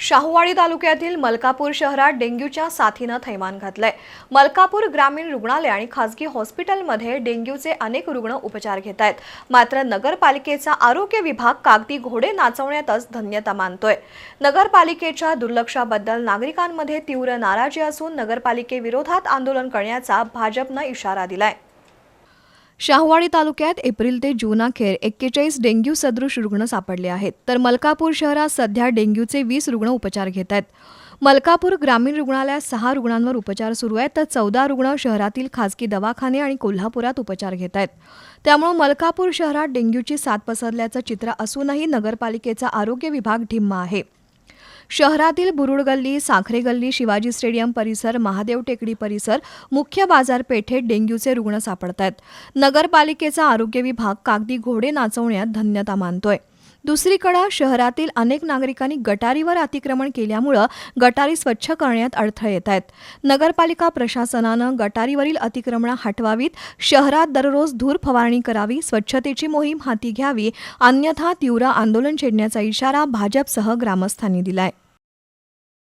शाहूवाडी तालुक्यातील मलकापूर शहरात डेंग्यूच्या साथीनं थैमान घातलंय. मलकापूर ग्रामीण रुग्णालय आणि खासगी हॉस्पिटलमध्ये डेंग्यूचे अनेक रुग्ण उपचार घेत आहेत मात्र नगरपालिकेचा आरोग्य विभाग कागदी घोडे नाचवण्यातच धन्यता मानतोय. नगरपालिकेच्या दुर्लक्षाबद्दल नागरिकांमध्ये तीव्र नाराजी असून नगरपालिकेविरोधात आंदोलन करण्याचा भाजपनं इशारा दिलाय. शाहवाडी तालुक्यात एप्रिल ते जून अखेर एक्केचाळीस डेंग्यू सदृश रुग्ण सापडले आहेत. तर मलकापूर शहरात सध्या डेंग्यूचे वीस रुग्ण उपचार घेत आहेत. मलकापूर ग्रामीण रुग्णालयात सहा रुग्णांवर उपचार सुरू आहेत तर चौदा रुग्ण शहरातील खासगी दवाखाने आणि कोल्हापुरात उपचार घेत आहेत. त्यामुळे मलकापूर शहरात डेंग्यूची साथ पसरल्याचं चित्र असूनही नगरपालिकेचा आरोग्य विभाग ढिम्मा आहे. शहरातील बुरुड गल्ली साखरे गल्ली शिवाजी स्टेडियम परिसर महादेव टेकडी परिसर मुख्य बाजारपेठेत डेंग्यूचे रुग्ण सापडत आहेत नगरपालिकेचा आरोग्य विभाग कागदी घोडे नाचवण्यात धन्यता मानतोय. दुसरीकडे शहरातील अनेक नागरिकांनी गटारीवर अतिक्रमण केल्यामुळं गटारी स्वच्छ करण्यात अडथळे येत आहेत. नगरपालिका प्रशासनानं गटारीवरील अतिक्रमणं हटवावीत शहरात दररोज धूर फवारणी करावी स्वच्छतेची मोहीम हाती घ्यावी अन्यथा तीव्र आंदोलन छेडण्याचा इशारा भाजपसह ग्रामस्थांनी दिलाय.